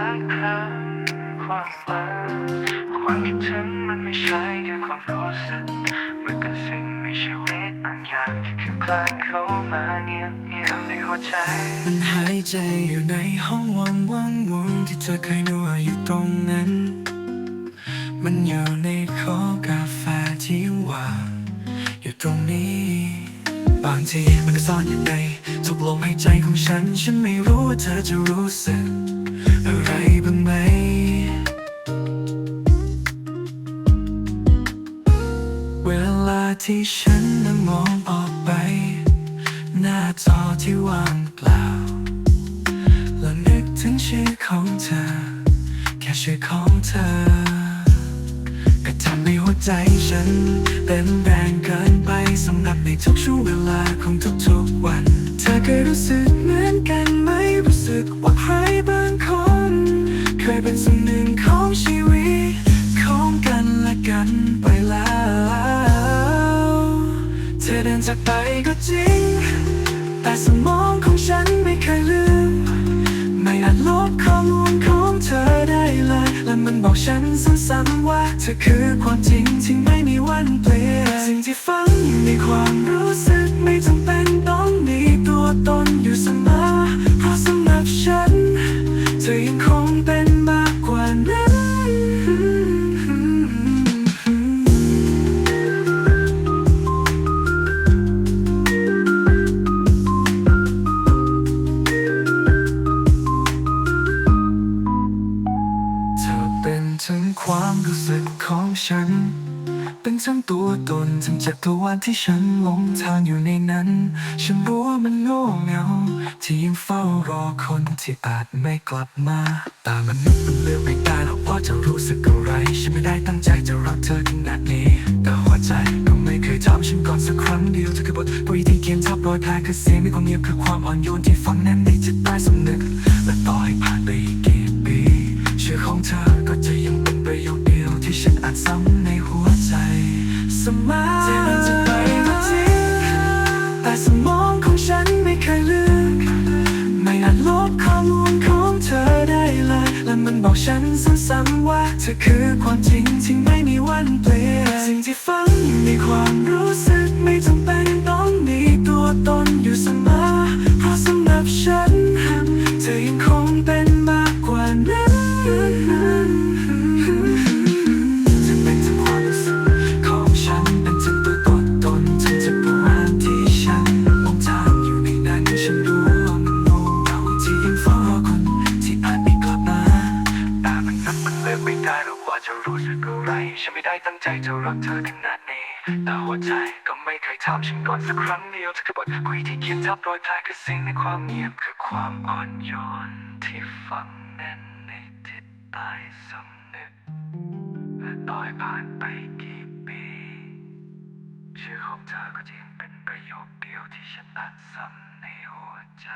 าคราวความฝันความคิดถึงมันไม่ใช่แค่ความรู้สึกมันเป็นสิ่งมีชีวิตบางอย่างที่คลานเข้ามาเงียบเงียบในหัวใจ มันหายใจอยู่ในห้องว่างว่างวงที่เธอเคยนึกว่าอยู่ตรงนั้น มันอยู่ในโคกกาแฟที่ว่างอยู่ตรงนี้บางทีมันก็ซ่อนอยู่ในทุกลมหายใจของฉัน ฉันไม่รู้ว่าเธอจะรู้สึก อะไรบ้างไหม เวลาที่ฉันนั้นมองออกไป หน้าจอที่ว่างเปล่า แล้วนึกถึงชื่อของเธอ แค่ชื่อของเธอ ก็ทำให้หัวใจฉันเต้นแรงเกินไปสำหรับในทุกช่วงเวลาของทุกๆวัน เธอเคยรู้สึก วนหนึ่งของชีวิตของกันและกันไปแล้ว เธอเดินจากไปก็จริง แต่สมองของฉันไม่เคยลืม ไม่อาจลบข้อมูลของเธอได้เลย และมันบอกฉันซ้ำๆว่า เธอคือความจริงที่ไม่มีวันเปลี่ยน สิ่งที่ฝังอยู่ในความรู้สึกไม่จำเป็นต้องมีตัวตนอยู่เสมอเพราะสำหรับฉัน เธอยังคง รู้สึกของฉัน เป็นทั้งตัวตนทั้งจักรวาลที่ฉันหลงทางอยู่ในนั้น ฉันรู้ว่ามันโง่เงา ที่ยังเฝ้ารอคนที่อาจไม่กลับมาแต่มันนึกมันเลือกไม่ได้หรอกว่าจะรู้สึกอะไร ฉันไม่ได้ตั้งใจจะรักเธอขนาดนี้ แต่หัวใจก็ไม่เคยถามฉันก่อนสักครั้งเดียวเธอคือบทกวีที่เขียนทับรอยแผลคือเสียงในความเงียบคือความอ่อนโยนที่ฝังแน่นในจิตใต้สำนึกและต่อให้ผ่านไปอีก ส่อ่านซ้ำในหัวใจเสมอเธอมันจะไปก็จริงแต่สมองของฉันไม่เคยลืมไม่อาจลบข้อมูลของเธอได้เลย และมันบอกฉันซ้ำๆว่า เธอคือความจริงที่ไม่มีวันเปลี่ยน สิ่งที่ฝังมีความรู้สึก จะรู้สึกอะไร ฉันไม่ได้ตั้งใจจะรักเธอขนาดนี้ แต่หัวใจก็ไม่เคยถามฉันก่อนสักครั้งเดียวเธอคือบทคุยที่เขียนทับรอยแผลคือสิ่งในความเงียบคือความอ่อนโยนที่ฝังแน่นในจิตใต้สำนึกและต่อยผ่านไปกี่ปี ชื่อของเธอก็จะยังเป็นประโยคเดียวที่ฉันอ่านซ้ำในหัวใจ